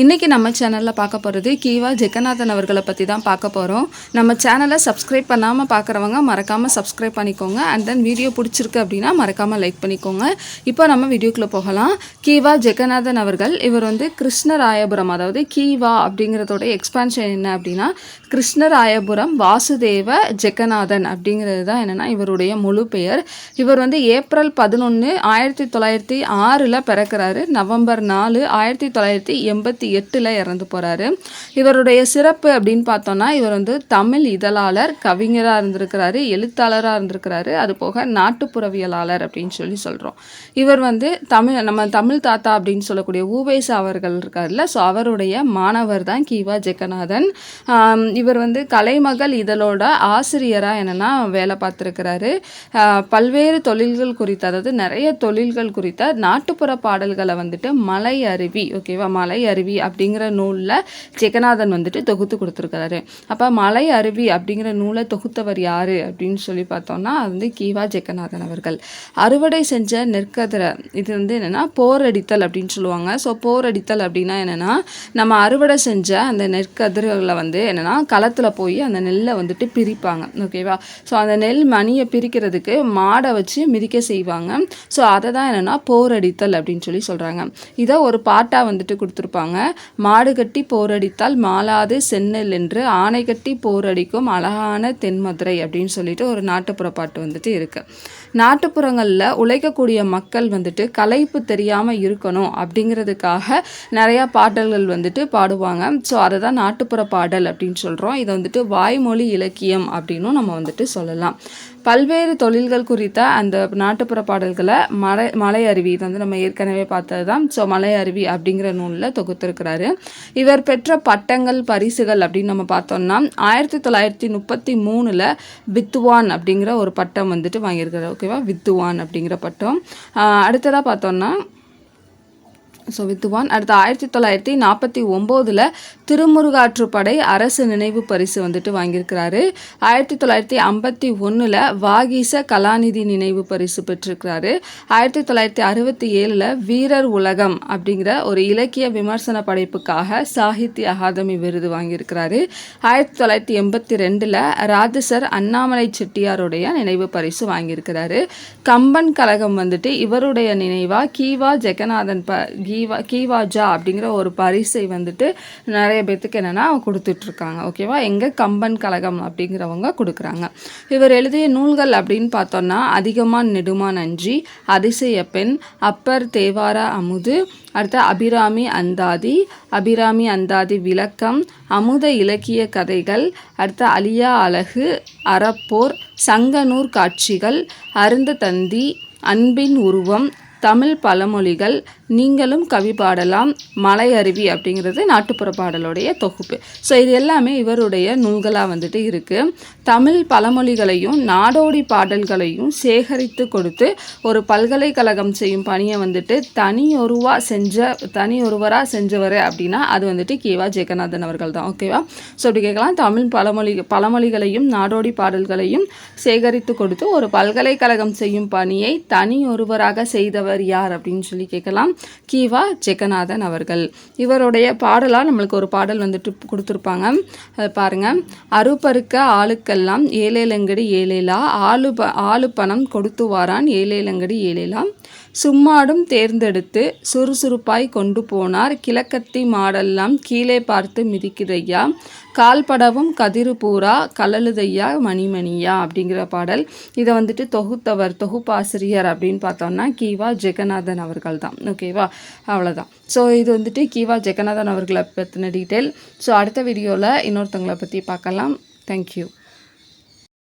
இன்றைக்கி நம்ம சேனலில் பார்க்க போகிறது கீவா ஜெகநாதன் அவர்களை பற்றி தான் பார்க்க போகிறோம் நம்ம சேனலை சப்ஸ்கிரைப் பண்ணாமல் பார்க்குறவங்க மறக்காமல் சப்ஸ்கிரைப் பண்ணிக்கோங்க. அண்ட் தென் வீடியோ பிடிச்சிருக்கு அப்படின்னா மறக்காமல் லைக் பண்ணிக்கோங்க. இப்போ நம்ம வீடியோக்குள்ளே போகலாம். கீவா ஜெகநாதன் அவர்கள் இவர் வந்து கிருஷ்ணராயபுரம் அதாவது கீவா அப்படிங்கிறதோட எக்ஸ்பான்ஷன் என்ன அப்படின்னா கிருஷ்ணராயபுரம் வாசுதேவ ஜெகநாதன் அப்படிங்கிறது தான் என்னென்னா இவருடைய முழு பெயர். இவர் வந்து ஏப்ரல் பதினொன்று ஆயிரத்தி தொள்ளாயிரத்தி ஆறில் பிறக்கிறாரு. நவம்பர் நாலு ஆயிரத்தி தொள்ளாயிரத்தி எண்பத்தி எட்டில் இறந்து போகிறாரு இவருடைய சிறப்பு அப்படின்னு பார்த்தோன்னா இவர் வந்து தமிழ் இதழாளர் கவிஞராக இருந்திருக்கிறாரு எழுத்தாளராக இருந்திருக்கிறாரு. அது போக நாட்டுப்புறவியலாளர் அப்படின்னு சொல்லி சொல்கிறோம் இவர் வந்து தமிழ் நம்ம தமிழ் தாத்தா அப்படின்னு சொல்லக்கூடிய ஊவேசா அவர்கள் இருக்கார்ல ஸோ அவருடைய மாணவர் தான் கீவா ஜெகநாதன். இவர் வந்து கலைமகள் இதழோட ஆசிரியராக என்னென்னா வேலை பார்த்துருக்கிறாரு. பல்வேறு தொழில்கள் குறித்த அதாவது நிறைய தொழில்கள் குறித்த நாட்டுப்புற பாடல்களை வந்துட்டு மலை அருவி ஓகேவா மலை அருவி அப்படிங்கிற நூலில் ஜெகநாதன் வந்துட்டு தொகுத்து கொடுத்துருக்கிறாரு. அப்போ மலை அருவி அப்படிங்கிற நூலை தொகுத்தவர் யார் அப்படின்னு சொல்லி பார்த்தோம்னா அது வந்து கீவா ஜெகநாதன் அவர்கள். அறுவடை செஞ்ச நெற்கதிரை இது வந்து என்னென்னா போரடித்தல் அப்படின்னு சொல்லுவாங்க. ஸோ போரடித்தல் அப்படின்னா என்னென்னா நம்ம அறுவடை செஞ்ச அந்த நெற்கதிர்களை வந்து என்னென்னா களத்தில் போய் அந்த நெல்லை வந்துட்டு பிரிப்பாங்க. ஓகேவா ஸோ அந்த நெல் மணியை பிரிக்கிறதுக்கு மாடை வச்சு மிதிக்க செய்வாங்க. ஸோ அதை தான் என்னென்னா போரடித்தல் அப்படின்னு சொல்லி சொல்கிறாங்க இதை ஒரு பாட்டாக வந்துட்டு கொடுத்துருப்பாங்க. மாடு கட்டி போரடித்தால் மாலாது சென்னல் என்று ஆணை கட்டி போரடிக்கும் அழகான தென்மதுரை அப்படின்னு சொல்லிட்டு ஒரு நாட்டுப்புற பாட்டு வந்துட்டு இருக்குது நாட்டுப்புறங்களில் உழைக்கக்கூடிய மக்கள் வந்துட்டு கலைப்பு தெரியாமல் இருக்கணும் அப்படிங்கிறதுக்காக நிறையா பாடல்கள் வந்துட்டு பாடுவாங்க. ஸோ அதை தான் நாட்டுப்புற பாடல் அப்படின்னு சொல்கிறோம் இதை வந்துட்டு வாய்மொழி இலக்கியம் அப்படின்னும் நம்ம வந்துட்டு சொல்லலாம். பல்வேறு தொழில்கள் குறித்த அந்த நாட்டுப்புற பாடல்களை மலை மலை அருவி இது வந்து நம்ம ஏற்கனவே பார்த்தது தான் ஸோ மலை அருவி அப்படிங்கிற நூலில் இருக்கிறாரு இவர் பெற்ற பட்டங்கள் பரிசுகள் அப்படின்னு நம்ம பார்த்தோம்னா ஆயிரத்தி தொள்ளாயிரத்தி முப்பத்தி மூணில் வித்துவான் அப்படிங்கிற ஒரு பட்டம் வந்துட்டு வாங்கியிருக்காரு. ஓகேவா? வித்துவான் அப்படிங்கிற பட்டம். அடுத்ததாக பார்த்தோம்னா ஸோ வித்துவான் அடுத்து ஆயிரத்தி தொள்ளாயிரத்தி நாற்பத்தி ஒம்போதில் திருமுருகாற்றுப்படை அரசு நினைவு பரிசு வந்துட்டு வாங்கியிருக்கிறாரு. ஆயிரத்தி தொள்ளாயிரத்தி ஐம்பத்தி ஒன்றில் வாகீச கலாநிதி நினைவு பரிசு பெற்றிருக்கிறாரு. ஆயிரத்தி தொள்ளாயிரத்தி அறுபத்தி ஏழில் வீரர் உலகம் அப்படிங்கிற ஒரு இலக்கிய விமர்சன படைப்புக்காக சாகித்ய அகாதமி விருது வாங்கியிருக்கிறாரு. ஆயிரத்தி தொள்ளாயிரத்தி எண்பத்தி ரெண்டில் ராஜசர் அண்ணாமலை செட்டியாருடைய நினைவு பரிசு வாங்கியிருக்கிறாரு. கம்பன் கழகம் வந்துட்டு இவருடைய நினைவாக கீவா ஜெகநாதன் ப கீவா கீவாஜா அப்படிங்கிற ஒரு பரிசை வந்துட்டு நிறைய பேர்த்துக்கு என்னென்னா கொடுத்துட்ருக்காங்க ஓகேவா? எங்கே கம்பன் கழகம் அப்படிங்கிறவங்க கொடுக்குறாங்க. இவர் எழுதிய நூல்கள் அப்படின்னு பார்த்தோன்னா அதிகமாக நெடுமா நன்றி அதிசய பெண் அப்பர் தேவார அமுது அடுத்து அபிராமி அந்தாதி அபிராமி அந்தாதி விளக்கம் அமுத இலக்கிய கதைகள் அடுத்து அலியா அழகு அறப்போர் சங்கனூர் காட்சிகள் அருந்த தந்தி அன்பின் உருவம் தமிழ் பழமொழிகள் நீங்களும் கவி பாடலாம் மலை அருவி அப்படிங்கிறது நாட்டுப்புற பாடலுடைய தொகுப்பு. ஸோ இது எல்லாமே இவருடைய நூல்களாக வந்துட்டு இருக்குது தமிழ் பழமொழிகளையும் நாடோடி பாடல்களையும் சேகரித்து கொடுத்து ஒரு பல்கலைக்கழகம் செய்யும் பணியை வந்துட்டு தனியொருவா செஞ்ச தனி ஒருவராக செஞ்சவர் அப்படின்னா அது வந்துட்டு கேவா ஜெகநாதன் அவர்கள் தான். ஓகேவா ஸோ அப்படி கேட்கலாம். தமிழ் பழமொழி பழமொழிகளையும் நாடோடி பாடல்களையும் சேகரித்து கொடுத்து ஒரு பல்கலைக்கழகம் செய்யும் பணியை தனி ஒருவராக செய்தவர் யார் அப்படின்னு சொல்லி கேட்கலாம். கீவா ஜெகநாதன் அவர்கள். இவருடைய பாடலாக நம்மளுக்கு ஒரு பாடல் வந்துட்டு கொடுத்துருப்பாங்க. அது பாருங்க. அறுபருக்க ஆளுக்கெல்லாம் ஏழேலங்கடி ஏழேலா ஆளு ப ஆளு பணம் கொடுத்து வாரான் ஏழேலங்கடி ஏழேலா. சும்மாடும் தேர்ந்தெடுத்து சுறுசுறுப்பாய் கொண்டு போனார். கிழக்கத்தி மாடெல்லாம் கீழே பார்த்து மிதிக்குதையா கால்படவும் கதிரு பூரா கலழுதையா மணிமணியா? அப்படிங்கிற பாடல். இதை வந்துட்டு தொகுத்தவர் தொகுப்பாசிரியர் அப்படின்னு பார்த்தோம்னா கீவா ஜெகநாதன் அவர்கள் தான் ஓகேவா? அவ்வளோதான் ஸோ இது வந்துட்டு கீவா ஜெகநாதன் அவர்களை பற்றின டீட்டெயில் ஸோ அடுத்த வீடியோவில் இன்னொருத்தவங்களை பற்றி பார்க்கலாம். தேங்க்யூ